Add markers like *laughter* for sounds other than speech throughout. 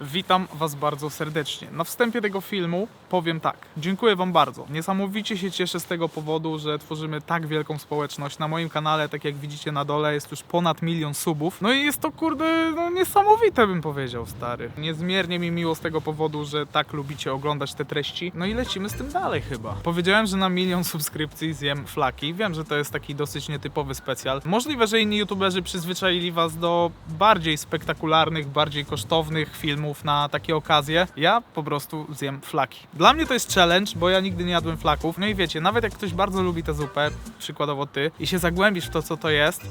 Witam Was bardzo serdecznie. Na wstępie tego filmu powiem tak. Dziękuję Wam bardzo. Niesamowicie się cieszę z tego powodu, że tworzymy tak wielką społeczność. Na moim kanale, tak jak widzicie na dole, jest już ponad milion subów. No i jest to, kurde, no niesamowite bym powiedział, stary. Niezmiernie mi miło z tego powodu, że tak lubicie oglądać te treści. No i lecimy z tym dalej chyba. Powiedziałem, że na milion subskrypcji zjem flaki. Wiem, że to jest taki dosyć nietypowy specjal. Możliwe, że inni youtuberzy przyzwyczaili Was do bardziej spektakularnych, bardziej kosztownych filmów na takie okazje. Ja po prostu zjem flaki. Dla mnie to jest challenge, bo ja nigdy nie jadłem flaków. No i wiecie, nawet jak ktoś bardzo lubi tę zupę, przykładowo ty, i się zagłębisz w to, co to jest,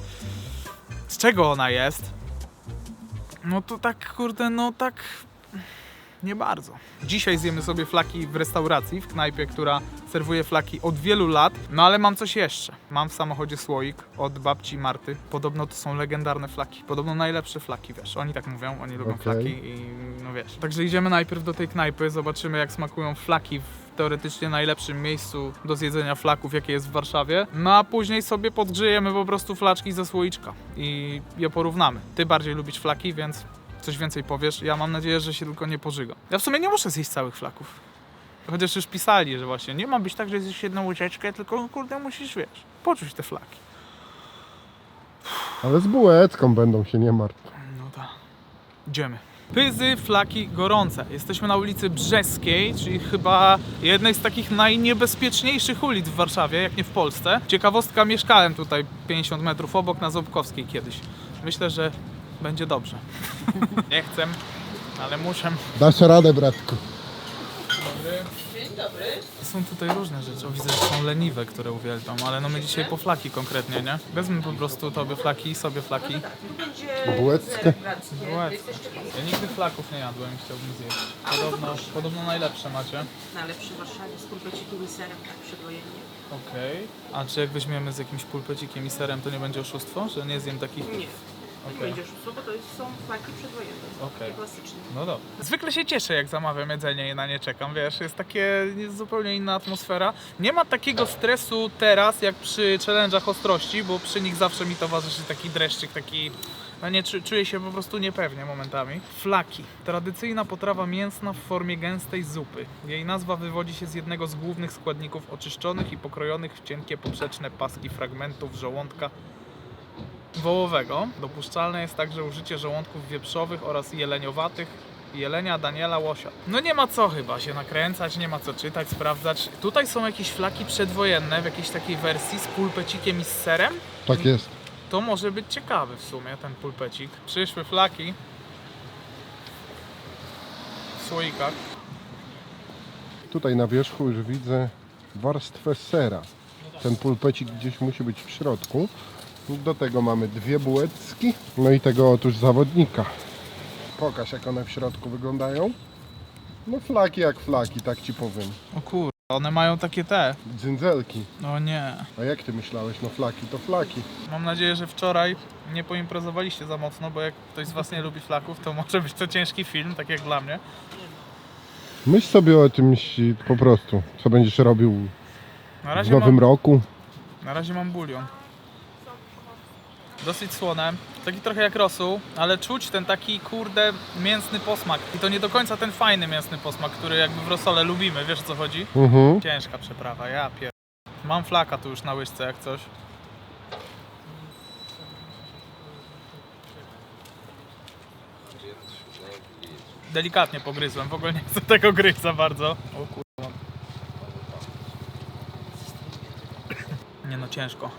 z czego ona jest, no to tak, kurde, no tak nie bardzo. Dzisiaj zjemy sobie flaki w restauracji, w knajpie, która serwuje flaki od wielu lat. No ale mam coś jeszcze. Mam w samochodzie słoik od babci Marty. Podobno to są legendarne flaki. Podobno najlepsze flaki, wiesz. Oni tak mówią, oni lubią Okej. flaki i no wiesz. Także idziemy najpierw do tej knajpy, zobaczymy jak smakują flaki w teoretycznie najlepszym miejscu do zjedzenia flaków, jakie jest w Warszawie. No a później sobie podgrzejemy po prostu flaczki ze słoiczka i je porównamy. Ty bardziej lubisz flaki, więc coś więcej powiesz. Ja mam nadzieję, że się tylko nie pożygam. Ja w sumie nie muszę zjeść całych flaków. Chociaż już pisali, że właśnie nie ma być tak, że zjesz jedną łyżeczkę, tylko kurde musisz, wiesz, poczuć te flaki. Ale z bułeczką będą się nie martw. No tak. Idziemy. Pyzy, flaki, gorące. Jesteśmy na ulicy Brzeskiej, czyli chyba jednej z takich najniebezpieczniejszych ulic w Warszawie, jak nie w Polsce. Ciekawostka, mieszkałem tutaj 50 metrów obok na Ząbkowskiej kiedyś. Myślę, że będzie dobrze. *laughs* nie chcę, ale muszę. Dasz radę, bratku. Dzień dobry. Są tutaj różne rzeczy. O, widzę, że są leniwe, które uwielbiam, ale no my dzisiaj po flaki konkretnie, nie? Wezmę po prostu tobie flaki i sobie flaki. Będzie Bułeczkę? Bułeczkę. Ja nigdy flaków nie jadłem i chciałbym zjeść. Podobno, podobno najlepsze macie. najlepszy w Warszawie z pulpecikiem i serem, tak przedwojennie. Okej. A czy jak weźmiemy z jakimś pulpecikiem i serem, to nie będzie oszustwo? Że nie zjem takich? Nie. Nie Okej. będzie oszustwo, bo to jest, są flaki przedwojenne. Takie klasyczne. No dobra. Zwykle się cieszę, jak zamawiam jedzenie i na nie czekam, wiesz, jest takie jest zupełnie inna atmosfera. Nie ma takiego stresu teraz, jak przy challenge'ach ostrości, bo przy nich zawsze mi towarzyszy taki dreszczyk, taki... No nie, czu- czuję się po prostu niepewnie momentami. Flaki. Tradycyjna potrawa mięsna w formie gęstej zupy. Jej nazwa wywodzi się z jednego z głównych składników oczyszczonych i pokrojonych w cienkie poprzeczne paski fragmentów żołądka wołowego. Dopuszczalne jest także użycie żołądków wieprzowych oraz jeleniowatych, jelenia, daniela, łosia. No nie ma co chyba się nakręcać, nie ma co czytać, sprawdzać. Tutaj są jakieś flaki przedwojenne w jakiejś takiej wersji z pulpecikiem i z serem. Tak jest. To może być ciekawy w sumie ten pulpecik. Przyszły flaki w słoikach. Tutaj na wierzchu już widzę warstwę sera. Ten pulpecik gdzieś musi być w środku. Do tego mamy dwie bułeczki. No i tego otóż zawodnika. Pokaż jak one w środku wyglądają. No flaki jak flaki, tak ci powiem. O kur... one mają takie te. Dzyndzelki. No nie. A jak ty myślałeś? No flaki to flaki. Mam nadzieję, że wczoraj nie poimprezowaliście za mocno, bo jak ktoś z Was nie lubi flaków, to może być to ciężki film, tak jak dla mnie. Myśl sobie o czymś po prostu, co będziesz robił Na w razie, nowym mam, roku. na razie mam bulion. Dosyć słone, taki trochę jak rosół, ale czuć ten taki kurde mięsny posmak. I to nie do końca ten fajny mięsny posmak, który jakby w rosole lubimy, wiesz o co chodzi? Mhm. Ciężka przeprawa, ja pier... Mam flaka tu już na łyżce jak coś. Delikatnie pogryzłem, w ogóle nie chcę tego gryźć za bardzo. O kurwa. Nie no, ciężko.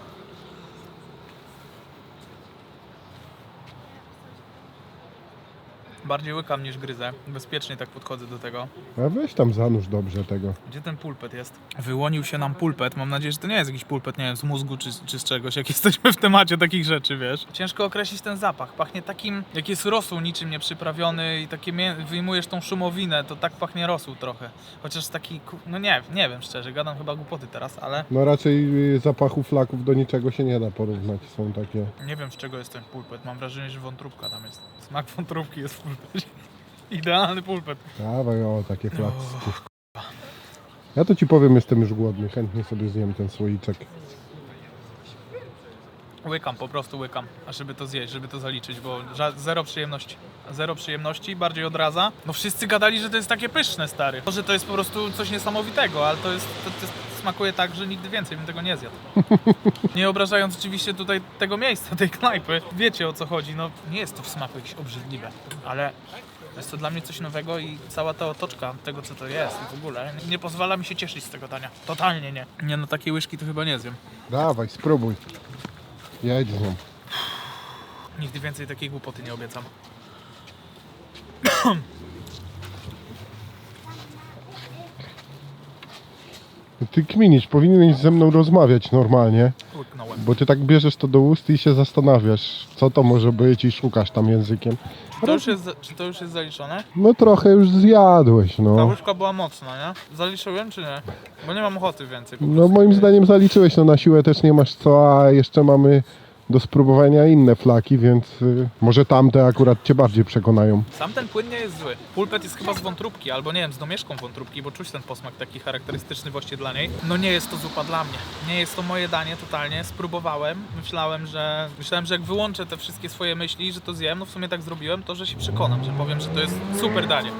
Bardziej łykam niż gryzę. Bezpiecznie tak podchodzę do tego. A weź tam zanurz dobrze tego. Gdzie ten pulpet jest? Wyłonił się nam pulpet. Mam nadzieję, że to nie jest jakiś pulpet, nie wiem, z mózgu czy, czy z czegoś, jak *laughs* jesteśmy w temacie takich rzeczy, wiesz. Ciężko określić ten zapach. Pachnie takim, jak jest rosół niczym nieprzyprawiony i takie mię- wyjmujesz tą szumowinę, to tak pachnie rosół trochę. Chociaż taki, no nie, nie wiem szczerze, gadam chyba głupoty teraz, ale No raczej y, zapachu flaków do niczego się nie da porównać. Są takie. nie wiem z czego jest ten pulpet. Mam wrażenie, że wątróbka tam jest. Smak wątróbki jest w *laughs* Idealny pulpet. Dawaj o takie placki. Ja to ci powiem, jestem już głodny. Chętnie sobie zjem ten słoiczek. Łykam, po prostu łykam, a żeby to zjeść, żeby to zaliczyć, bo ża- zero przyjemności. Zero przyjemności, bardziej odraza. No wszyscy gadali, że to jest takie pyszne, stary. Że to jest po prostu coś niesamowitego, ale to jest, to, to smakuje tak, że nigdy więcej bym tego nie zjadł. Nie obrażając oczywiście tutaj tego miejsca, tej knajpy. Wiecie o co chodzi, no nie jest to w smaku jakieś obrzydliwe, ale jest to dla mnie coś nowego i cała ta otoczka tego, co to jest w ogóle nie pozwala mi się cieszyć z tego dania. Totalnie nie. Nie no, takiej łyżki to chyba nie zjem. Dawaj, spróbuj. Jedź z nią. Nigdy więcej takiej głupoty nie obiecam. Ty kminisz, powinieneś ze mną rozmawiać normalnie, Łyknąłem. bo ty tak bierzesz to do ust i się zastanawiasz, co to może być i szukasz tam językiem. To już jest, czy to już jest zaliczone? No trochę już zjadłeś, Ta no. łyżka była mocna, nie? Zaliczyłem czy nie? Bo nie mam ochoty więcej. po No prostu. moim zdaniem zaliczyłeś, no na siłę też nie masz co, a jeszcze mamy do spróbowania inne flaki, więc y, może tamte akurat cię bardziej przekonają. Sam ten płyn nie jest zły. Pulpet jest chyba z wątróbki, albo nie wiem, z domieszką wątróbki, bo czuć ten posmak taki charakterystyczny właśnie dla niej. No nie jest to zupa dla mnie. Nie jest to moje danie totalnie. Spróbowałem, myślałem, że myślałem, że jak wyłączę te wszystkie swoje myśli, że to zjem, no w sumie tak zrobiłem, to że się przekonam, że powiem, że to jest super danie.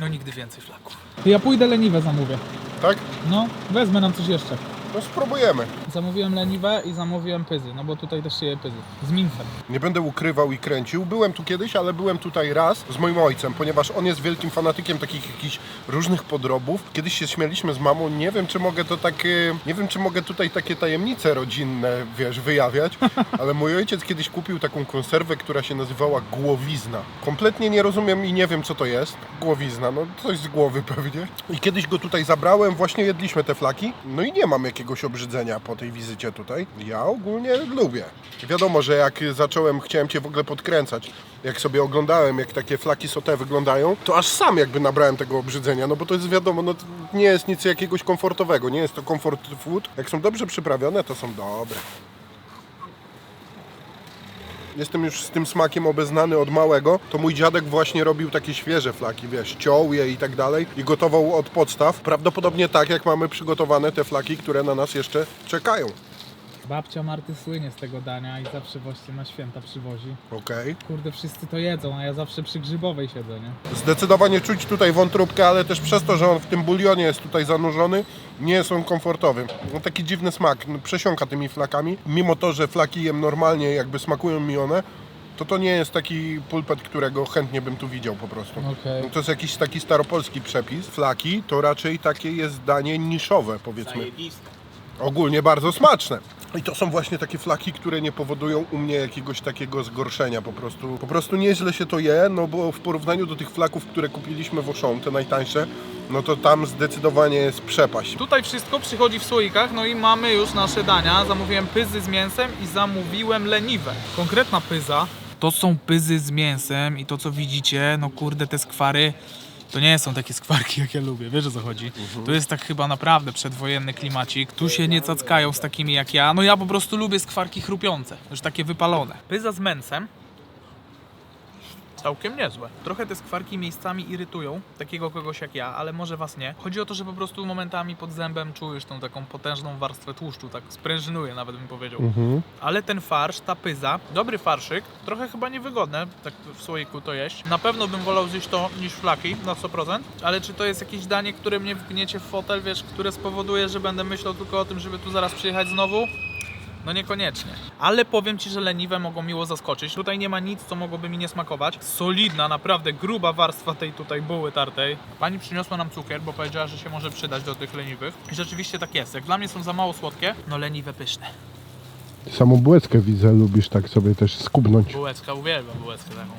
No nigdy więcej flaków. Ja pójdę leniwe zamówię. Tak? No, wezmę nam coś jeszcze. No spróbujemy. Zamówiłem leniwe i zamówiłem pyzy, no bo tutaj też się je pyzy. Z minfem. Nie będę ukrywał i kręcił. Byłem tu kiedyś, ale byłem tutaj raz z moim ojcem, ponieważ on jest wielkim fanatykiem takich jakichś różnych podrobów. Kiedyś się śmialiśmy z mamą, nie wiem czy mogę to tak, y, nie wiem czy mogę tutaj takie tajemnice rodzinne, wiesz, wyjawiać, *laughs* ale mój ojciec kiedyś kupił taką konserwę, która się nazywała głowizna. Kompletnie nie rozumiem i nie wiem co to jest. Głowizna, no coś z głowy pewnie. I kiedyś go tutaj zabrałem, właśnie jedliśmy te flaki, no i nie mam jakiegoś obrzydzenia po tej wizycie tutaj. Ja ogólnie lubię. Wiadomo, że jak zacząłem, chciałem Cię w ogóle podkręcać, jak sobie oglądałem, jak takie flaki sote wyglądają, to aż sam jakby nabrałem tego obrzydzenia, no bo to jest wiadomo, no nie jest nic jakiegoś komfortowego, nie jest to comfort food. Jak są dobrze przyprawione, to są dobre. Jestem już z tym smakiem obeznany od małego, to mój dziadek właśnie robił takie świeże flaki, wiesz, ciął je i tak dalej i gotował od podstaw, prawdopodobnie tak jak mamy przygotowane te flaki, które na nas jeszcze czekają. Babcia Marty słynie z tego dania i zawsze właśnie na święta przywozi. Okej. Kurde, wszyscy to jedzą, a ja zawsze przy grzybowej siedzę, nie? Zdecydowanie czuć tutaj wątróbkę, ale też przez to, że on w tym bulionie jest tutaj zanurzony, nie jest on komfortowy. No, taki dziwny smak, no, przesiąka tymi flakami. Mimo to, że flaki jem normalnie, jakby smakują mi one, to to nie jest taki pulpet, którego chętnie bym tu widział po prostu. Okej. No, to jest jakiś taki staropolski przepis. Flaki to raczej takie jest danie niszowe, powiedzmy. Ogólnie bardzo smaczne. I to są właśnie takie flaki, które nie powodują u mnie jakiegoś takiego zgorszenia po prostu. Po prostu nieźle się to je, no bo w porównaniu do tych flaków, które kupiliśmy w Auchan, te najtańsze, no to tam zdecydowanie jest przepaść. Tutaj wszystko przychodzi w słoikach, no i mamy już nasze dania. Zamówiłem pyzy z mięsem i zamówiłem leniwe. Konkretna pyza to są pyzy z mięsem i to co widzicie, no kurde te skwary to nie są takie skwarki jak ja lubię, wiesz o co chodzi? To jest tak chyba naprawdę przedwojenny klimacik. Tu się nie cackają z takimi jak ja. No ja po prostu lubię skwarki chrupiące, już takie wypalone. Pyza z mięsem Całkiem niezłe. Trochę te skwarki miejscami irytują takiego kogoś jak ja, ale może was nie. Chodzi o to, że po prostu momentami pod zębem czujesz tą taką potężną warstwę tłuszczu, tak sprężynuje nawet bym powiedział. Mhm. Ale ten farsz, ta pyza, dobry farszyk, trochę chyba niewygodne tak w słoiku to jeść. Na pewno bym wolał zjeść to niż flaki na 100%, ale czy to jest jakieś danie, które mnie wgniecie w fotel, wiesz, które spowoduje, że będę myślał tylko o tym, żeby tu zaraz przyjechać znowu? No niekoniecznie. Ale powiem Ci, że leniwe mogą miło zaskoczyć. Tutaj nie ma nic, co mogłoby mi nie smakować. Solidna, naprawdę gruba warstwa tej tutaj buły tartej. Pani przyniosła nam cukier, bo powiedziała, że się może przydać do tych leniwych. I rzeczywiście tak jest. Jak dla mnie są za mało słodkie, no leniwe pyszne. Samą bułeczkę widzę, lubisz tak sobie też skubnąć. Bułeczka, uwielbiam bułeczkę taką.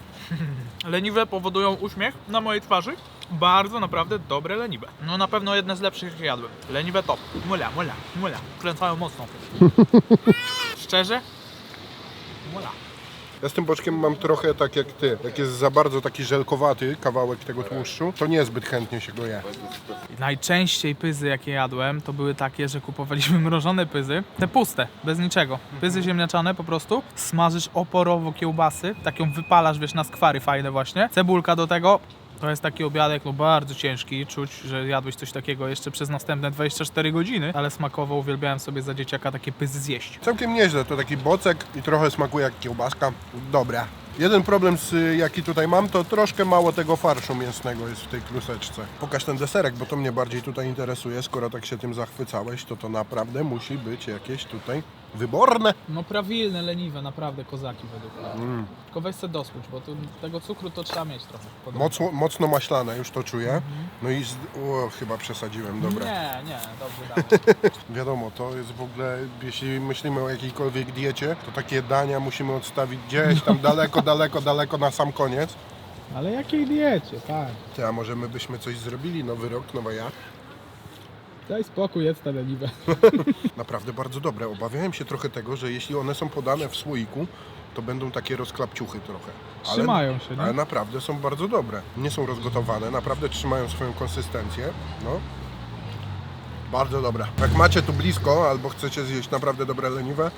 *laughs* leniwe powodują uśmiech na mojej twarzy. Bardzo naprawdę dobre leniwe. No na pewno jedne z lepszych jakie jadłem. Leniwe top. Mula, mula, mula. Kręcają mocno. *laughs* Szczerze? Mula. Ja z tym boczkiem mam trochę tak jak ty. Jak jest za bardzo taki żelkowaty kawałek tego tłuszczu, to niezbyt chętnie się go je. Najczęściej pyzy, jakie jadłem, to były takie, że kupowaliśmy mrożone pyzy, te puste, bez niczego. Pyzy ziemniaczane po prostu, smażysz oporowo kiełbasy, tak ją wypalasz, wiesz, na skwary fajne właśnie, cebulka do tego, To jest taki obiadek no bardzo ciężki, czuć, że jadłeś coś takiego jeszcze przez następne 24 godziny, ale smakowo uwielbiałem sobie za dzieciaka takie pyzy zjeść. Całkiem nieźle, to taki bocek i trochę smakuje jak kiełbaska. Dobra. Jeden problem, z, jaki tutaj mam, to troszkę mało tego farszu mięsnego jest w tej kluseczce. Pokaż ten deserek, bo to mnie bardziej tutaj interesuje. Skoro tak się tym zachwycałeś, to to naprawdę musi być jakieś tutaj wyborne. No prawilne, leniwe, naprawdę kozaki według mnie. Mm. Tylko weź se dosłuć, bo tu tego cukru to trzeba mieć trochę. Podobno. Mocno, mocno maślane, już to czuję. No i z, o, chyba przesadziłem, dobra. Nie, nie, dobrze. *laughs* Wiadomo, to jest w ogóle, jeśli myślimy o jakiejkolwiek diecie, to takie dania musimy odstawić gdzieś tam daleko, daleko, daleko na sam koniec. Ale jakiej diecie, tak. Ty, a może my byśmy coś zrobili? Nowy rok, nowa ja? Daj spokój, jedz te leniwe. *laughs* Naprawdę bardzo dobre. Obawiałem się trochę tego, że jeśli one są podane w słoiku, to będą takie rozklapciuchy trochę. Trzymają się, nie? Ale naprawdę są bardzo dobre. Nie są rozgotowane, naprawdę trzymają swoją konsystencję. No. Bardzo dobre. Jak macie tu blisko, albo chcecie zjeść naprawdę dobre leniwe,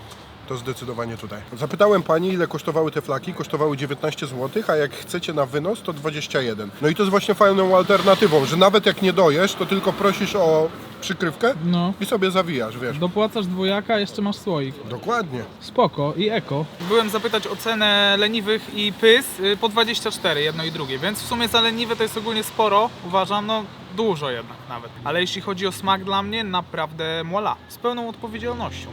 to zdecydowanie tutaj. Zapytałem pani, ile kosztowały te flaki. Kosztowały 19 zł, a jak chcecie na wynos, to 21. No i to jest właśnie fajną alternatywą, że nawet jak nie dojesz, to tylko prosisz o przykrywkę No. i sobie zawijasz, wiesz. Dopłacasz dwojaka, jeszcze masz słoik. Dokładnie. Spoko i eko. Byłem zapytać o cenę leniwych i pys y, po 24, jedno i drugie, więc w sumie za leniwe to jest ogólnie sporo, uważam, no dużo jednak nawet. Ale jeśli chodzi o smak dla mnie, naprawdę mola. Z pełną odpowiedzialnością.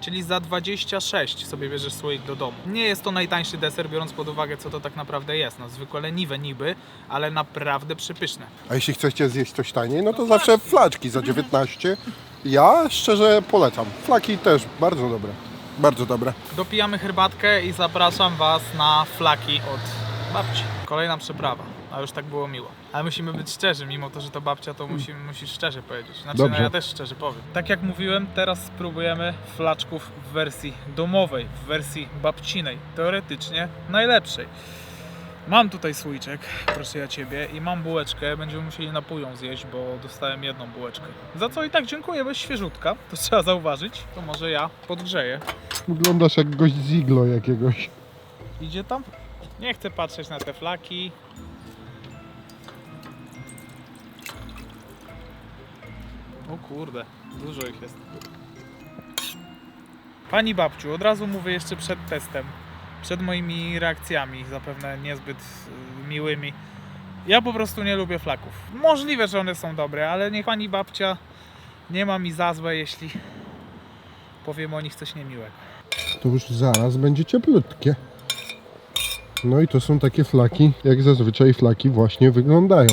Czyli za 26 sobie bierzesz słoik do domu. Nie jest to najtańszy deser, biorąc pod uwagę co to tak naprawdę jest. No zwykłe leniwe niby, ale naprawdę przypyszne. A jeśli chcecie zjeść coś taniej, no to zawsze flaczki za 19. Ja szczerze polecam. Flaki też bardzo dobre. Bardzo dobre. Dopijamy herbatkę i zapraszam Was na flaki od babci. Kolejna przeprawa. A już tak było miło. Ale musimy być szczerzy, mimo to, że to babcia, to musimy, musisz szczerze powiedzieć. Znaczy, no Dobrze. ja też szczerze powiem. Tak jak mówiłem, teraz spróbujemy flaczków w wersji domowej, w wersji babcinej. Teoretycznie najlepszej. Mam tutaj słoiczek, proszę ja Ciebie, i mam bułeczkę. Będziemy musieli na pół ją zjeść, bo dostałem jedną bułeczkę. Za co i tak dziękuję, bo jest świeżutka. To trzeba zauważyć. To może ja podgrzeję. Wyglądasz jak gość z iglo jakiegoś. Idzie tam? Nie chcę patrzeć na te flaki. O kurde, dużo ich jest. Pani babciu, od razu mówię jeszcze przed testem, przed moimi reakcjami, zapewne niezbyt y, miłymi. Ja po prostu nie lubię flaków. Możliwe, że one są dobre, ale niech pani babcia nie ma mi za złe, jeśli powiem o nich coś niemiłego. To już zaraz będzie cieplutkie. No i to są takie flaki, jak zazwyczaj flaki właśnie wyglądają.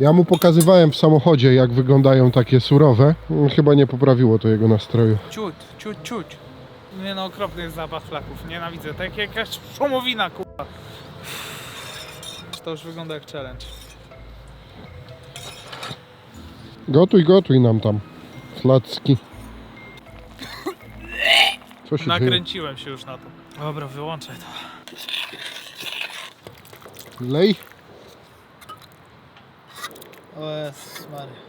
Ja mu pokazywałem w samochodzie, jak wyglądają takie surowe. Chyba nie poprawiło to jego nastroju. Ciut, ciut, ciut. Nie no, okropny jest zapach flaków. Nienawidzę. Tak jak jakaś szumowina, kurwa. To już wygląda jak challenge. Gotuj, gotuj nam tam. Flacki. Co się dzieje? Nakręciłem się już na to. Dobra, wyłączę to. Lej. O Jezus Maria.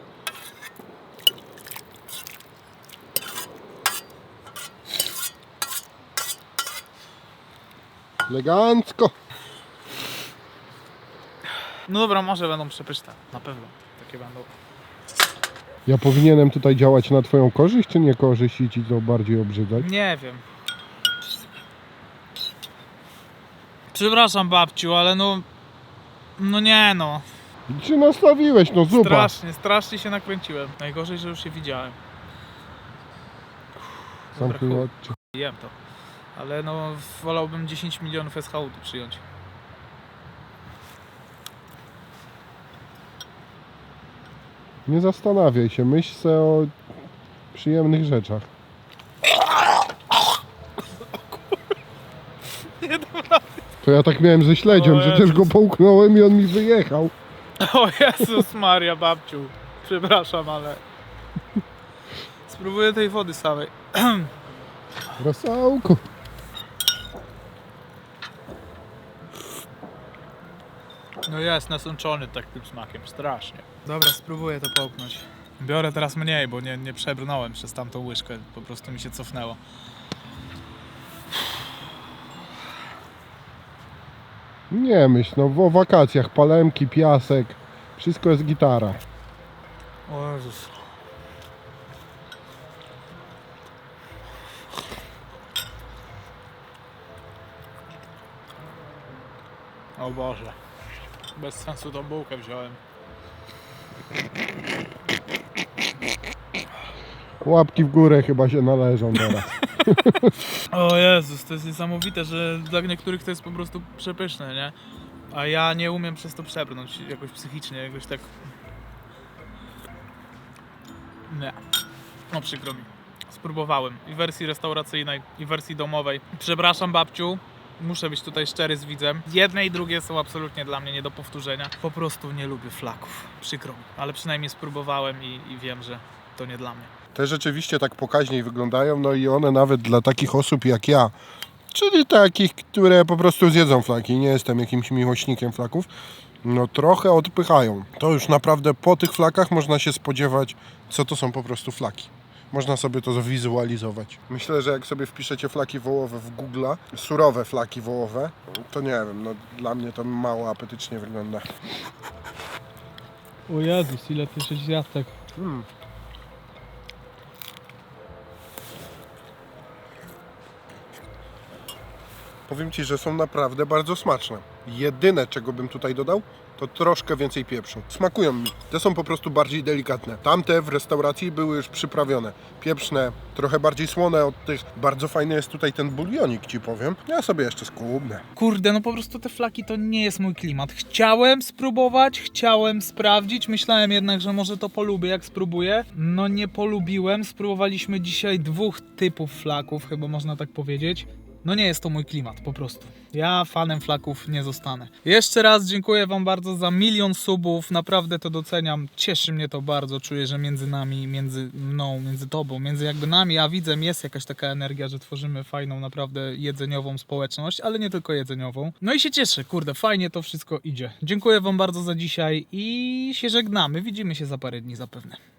Elegancko. No dobra, może będą przepyszne. Na pewno. Takie będą. Ja powinienem tutaj działać na twoją korzyść, czy nie korzyść i ci to bardziej obrzydzać? Nie wiem. Przepraszam babciu, ale no... No nie no. Czy nastawiłeś, no zupa. Strasznie, strasznie się nakręciłem. Najgorzej, że już się widziałem. Zamknij chuj. oczy. Jem to. Ale no, wolałbym 10 milionów SHU tu przyjąć. Nie zastanawiaj się, myśl se o przyjemnych rzeczach. *laughs* To ja tak miałem ze śledziem, O że też go połknąłem i on mi wyjechał. *laughs* O Jezus Maria, babciu. Przepraszam, ale... Spróbuję tej wody samej. *clears throat* Rosałku. No jest nasączony tak tym smakiem, strasznie. Dobra, spróbuję to połknąć. Biorę teraz mniej, bo nie, nie przebrnąłem przez tamtą łyżkę, po prostu mi się cofnęło. Nie myśl, no o wakacjach, palemki, piasek, wszystko jest gitara. O Jezus. O Boże. Bez sensu tą bułkę wziąłem. Łapki w górę chyba się należą teraz. O Jezus, to jest niesamowite, że dla niektórych to jest po prostu przepyszne, nie? A ja nie umiem przez to przebrnąć jakoś psychicznie, jakoś tak... Nie. No przykro mi. Spróbowałem i wersji restauracyjnej, i wersji domowej. Przepraszam babciu, muszę być tutaj szczery z widzem. Jedne i drugie są absolutnie dla mnie nie do powtórzenia. Po prostu nie lubię flaków. Przykro mi. Ale przynajmniej spróbowałem i, i wiem, że to nie dla mnie. Te rzeczywiście tak pokaźniej wyglądają, no i one nawet dla takich osób jak ja, czyli takich, które po prostu zjedzą flaki, nie jestem jakimś miłośnikiem flaków, no trochę odpychają. To już naprawdę po tych flakach można się spodziewać, co to są po prostu flaki. Można sobie to zwizualizować. Myślę, że jak sobie wpiszecie flaki wołowe w Google, surowe flaki wołowe, to nie wiem, no dla mnie to mało apetycznie wygląda. O Jezus, ile ty żeś tak. Mm. Powiem Ci, że są naprawdę bardzo smaczne. Jedyne, czego bym tutaj dodał, to troszkę więcej pieprzu. Smakują mi. Te są po prostu bardziej delikatne. Tamte w restauracji były już przyprawione. Pieprzne, trochę bardziej słone od tych. Bardzo fajny jest tutaj ten bulionik, Ci powiem. Ja sobie jeszcze skubnę. Kurde, no po prostu te flaki to nie jest mój klimat. Chciałem spróbować, chciałem sprawdzić, myślałem jednak, że może to polubię, jak spróbuję. No nie polubiłem. Spróbowaliśmy dzisiaj dwóch typów flaków, chyba można tak powiedzieć. No nie jest to mój klimat, po prostu. Ja fanem flaków nie zostanę. Jeszcze raz dziękuję Wam bardzo za milion subów. Naprawdę to doceniam. Cieszy mnie to bardzo. Czuję, że między nami, między mną, między Tobą, między jakby nami, a widzem jest jakaś taka energia, że tworzymy fajną, naprawdę jedzeniową społeczność, ale nie tylko jedzeniową. No i się cieszę, kurde, fajnie to wszystko idzie. Dziękuję Wam bardzo za dzisiaj i się żegnamy. Widzimy się za parę dni zapewne.